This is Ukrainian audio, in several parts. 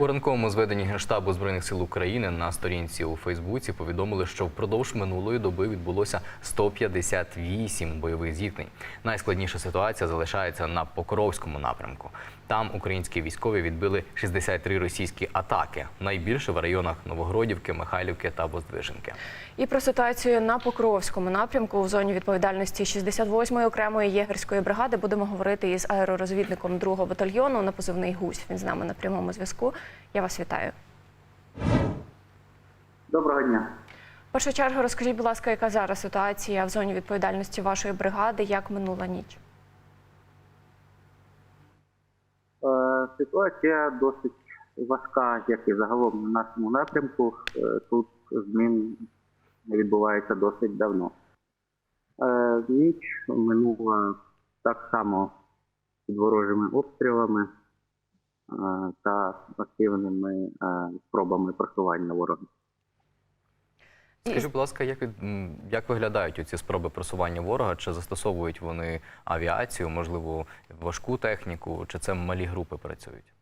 У ранковому зведенні Генштабу Збройних сил України на сторінці у Фейсбуці повідомили, що впродовж минулої доби відбулося 158 бойових зіткнень. Найскладніша ситуація залишається на Покровському напрямку. Там українські військові відбили 63 російські атаки, найбільше в районах Новогродівки, Михайлівки та Воздвиженки. І про ситуацію на Покровському напрямку в зоні відповідальності 68-ї окремої єгерської бригади будемо говорити із аеророзвідником 2-го батальйону на позивний гусь. Він з нами на прямому зв'язку. Я вас вітаю. Доброго дня. В першу чергу розкажіть, будь ласка, яка зараз ситуація в зоні відповідальності вашої бригади, як минула ніч? Е, Ситуація досить важка, як і загалом на нашому напрямку. Е, Тут змін відбувається досить давно. Е, Ніч минула так само під ворожими обстрілами е, та активними спробами просування ворога. Скажіть, будь ласка, як, як виглядають ці спроби просування ворога? Чи застосовують вони авіацію, можливо, важку техніку, чи це малі групи працюють?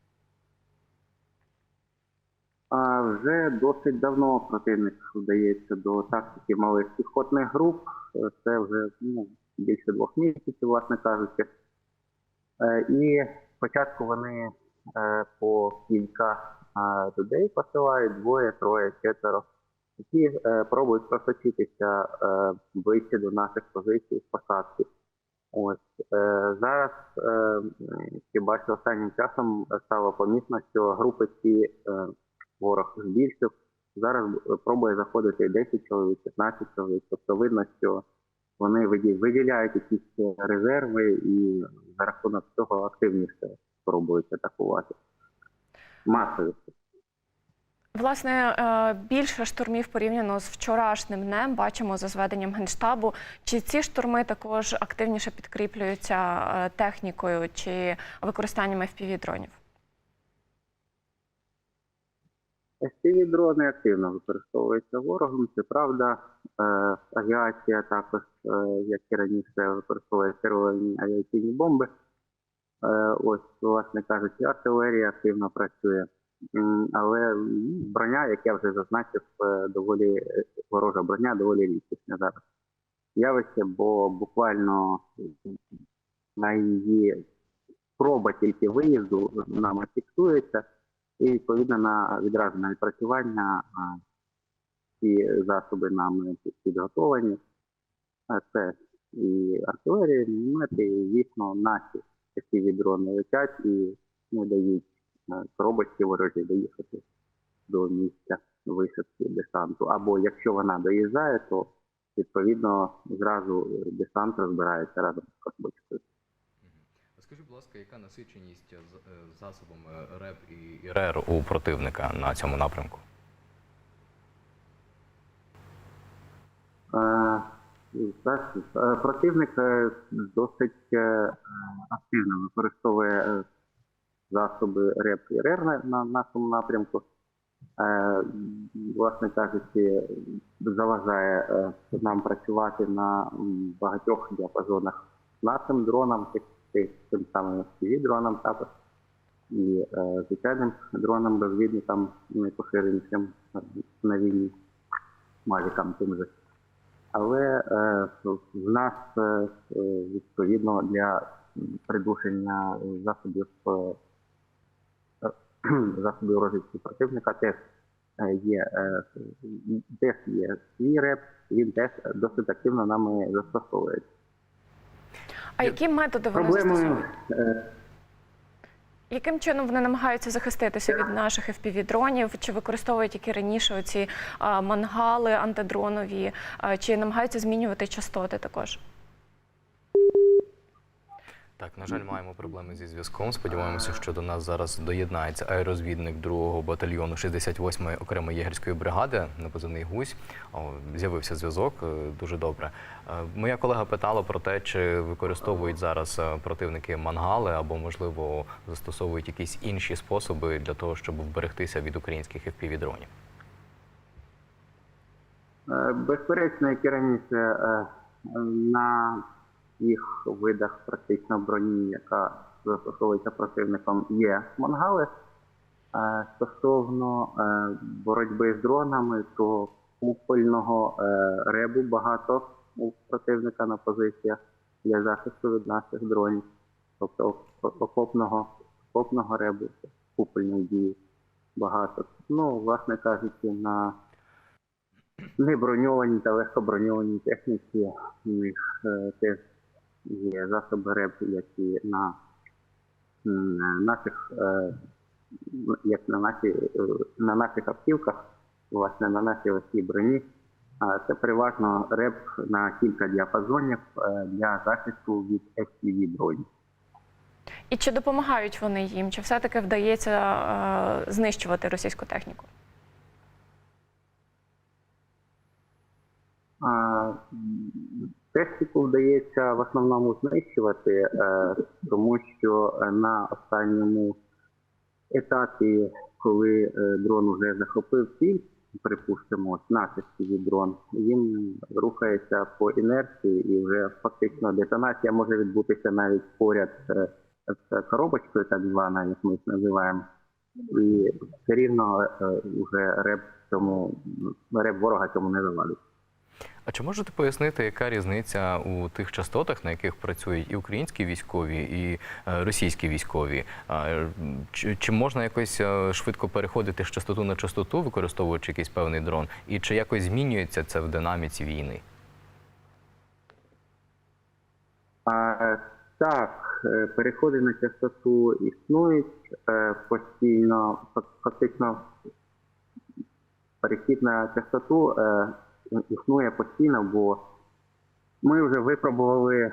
А вже досить давно противник вдається до тактики малих піхотних груп. Це вже ну, більше двох місяців, власне кажучи. Е, І спочатку вони е, по кілька е, людей посилають, двоє, троє, четверо, які е, пробують просочитися е, ближче до наших позицій з посадки. Ось е, зараз е, хіба що останнім часом стало помітно, що групи ці е, ворог збільшив. Зараз е, пробує заходити 10 чоловік, 15 чоловік. Тобто видно, що вони виділяють якісь е, резерви і за рахунок цього активніше спробують атакувати. Масові. Власне, е, більше штурмів порівняно з вчорашнім днем бачимо за зведенням генштабу. Чи ці штурми також активніше підкріплюються е, технікою чи використанням fpv дронів? fpv дрони активно використовуються ворогом. Це правда. Е, авіація також, як і раніше, використовує керовані авіаційні бомби. Ось, власне кажучи, артилерія активно працює. Але броня, як я вже зазначив, е, доволі е, ворожа броня доволі рідкісна зараз. Явище, бо буквально на її спроба тільки виїзду нами фіксується, і відповідно на відразу на відпрацювання ці засоби нами підготовлені. Це і артилерія, міномети, і звісно, наші такі дрони летять і не дають е, коробочці ворожі доїхати до місця висадки десанту. Або якщо вона доїжджає, то відповідно зразу е, десант розбирається разом з коробочкою. Скажіть, будь ласка, яка насиченість з- е, засобами РЕП і РЕР у противника на цьому напрямку? Противник досить активно використовує засоби РЕП і РЕР на, на нашому напрямку. Е, Власне кажучи, заважає е, нам працювати на багатьох діапазонах нашим дронам, тим самим fpv дронам також, і е, звичайним дронам розвідникам найпоширенішим е, на війні, мавікам тим же. Але е, в нас е, відповідно для придушення засобів е, засобів розвідки противника теж е, є е, теж є свій реп, він теж досить активно нами застосовується. А які методи вони Проблемою застосовують? е, Яким чином вони намагаються захиститися від наших fpv дронів? Чи використовують які раніше оці мангали антидронові, чи намагаються змінювати частоти також? Так, на жаль, маємо проблеми зі зв'язком. Сподіваємося, що до нас зараз доєднається аеророзвідник 2-го батальйону 68-ї окремої єгерської бригади на позивний гусь. З'явився зв'язок е, дуже добре. Е, Моя колега питала про те, чи використовують зараз е, противники мангали або, можливо, застосовують якісь інші способи для того, щоб вберегтися від українських fpv дронів. Е, Безперечно, як і раніше, на їх видах практично броні, яка застосовується противником, є мангали. Е, Стосовно е, боротьби з дронами, то купольного е, ребу багато у противника на позиціях для захисту від наших дронів, тобто окопного, окопного ребу, купольної дії багато. Ну, власне кажучи, на неброньованій та легкоброньованій техніці у них теж є засоби РЕБ, які на наших, е, як на, наші, е, на наших автівках, власне, на нашій легкій броні. Це переважно РЕБ на кілька діапазонів е, для захисту від FPV дронів. І чи допомагають вони їм? Чи все-таки вдається е, знищувати російську техніку? А, м, Техніку вдається в основному знищувати, е, тому що на останньому етапі, коли е, дрон вже захопив ціль, припустимо, наш FPV дрон, він рухається по інерції і вже фактично детонація може відбутися навіть поряд е, з коробочкою, так званою, як ми називаємо. І все рівно вже реп цьому реп ворога цьому не завадить. А чи можете пояснити, яка різниця у тих частотах, на яких працюють і українські військові, і е, російські військові? Чи, чи можна якось е, швидко переходити з частоту на частоту, використовуючи якийсь певний дрон? І чи якось змінюється це в динаміці війни? А, так, е, переходи на частоту існують постійно, фактично перехід на частоту існує постійно, бо ми вже випробували е,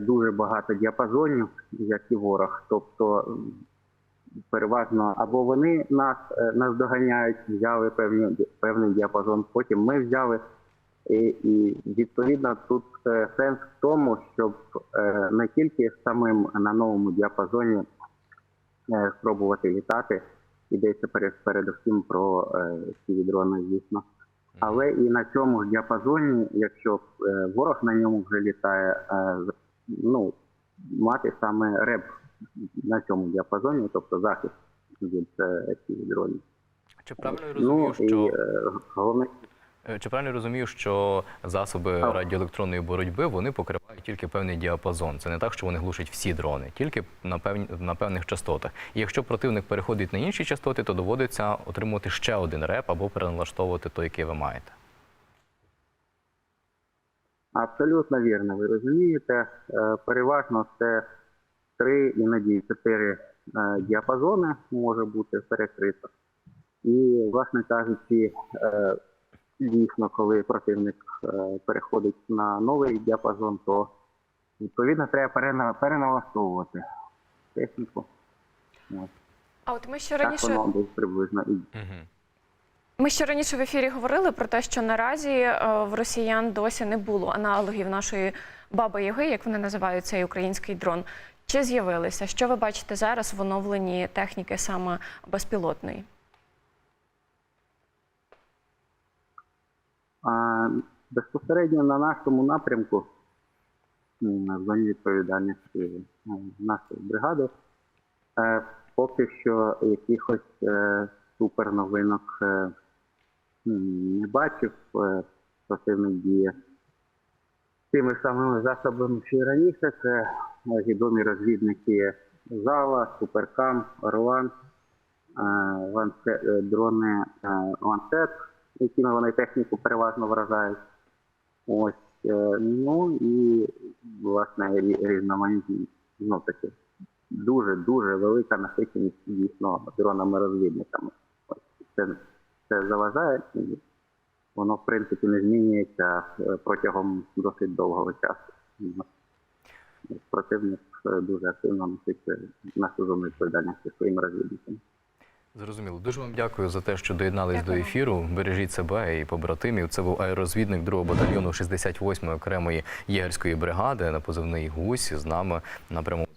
дуже багато діапазонів, як і ворог. Тобто переважно або вони нас, е, нас доганяють, взяли певні, певний діапазон, потім ми взяли. І, і відповідно тут е, сенс в тому, щоб не тільки самим на новому діапазоні спробувати літати, йдеться перед, передусім про ці дрони, звісно. Але і на цьому діапазоні, якщо е, ворог на ньому вже літає, е, ну, мати саме реп на цьому діапазоні, тобто захист від е, цих дронів. Чи правильно я розумію, Ну що і, головне. Е, Чи правильно я розумію, що засоби радіоелектронної боротьби вони покривають тільки певний діапазон? Це не так, що вони глушать всі дрони, тільки на певні на певних частотах. І якщо противник переходить на інші частоти, то доводиться отримувати ще один реп або переналаштовувати той, який ви маєте. Абсолютно вірно, ви розумієте. Е, Переважно це три, іноді чотири е, діапазони може бути перекрито. І, власне кажучи, дійсно, коли противник е, переходить на новий діапазон, то відповідно треба переналаштовувати техніку. От. А от ми ще Так раніше воно приблизно і Угу. Ми ще раніше в ефірі говорили про те, що наразі е, в росіян досі не було аналогів нашої баби Яги, як вони називають цей український дрон. Чи з'явилися? Що ви бачите зараз в оновленні техніки саме безпілотної? Безпосередньо на нашому напрямку, в зоні відповідальності е, нашої бригади, е, поки що якихось е, суперновинок не бачив. Противник діє тими самими засобами, що і раніше. Це відомі розвідники Зала, Суперкам, Орлан, дрони Ланцет, якими вони техніку переважно вражають. Ось, е, ну і власне рі- різноманітні, ну таки дуже дуже велика насиченість дійсно дронами-розвідниками. Це, це заважає, і воно в принципі не змінюється е, протягом досить довгого часу. Противник е, дуже активно насичує нашу зону відповідальності своїми розвідниками. Зрозуміло. Дуже вам дякую за те, що доєднались Дякую. до ефіру. Бережіть себе і побратимів. Це був аерозвідник 2-го батальйону 68-ї окремої єгерської бригади на позивний гусь з нами на прямому.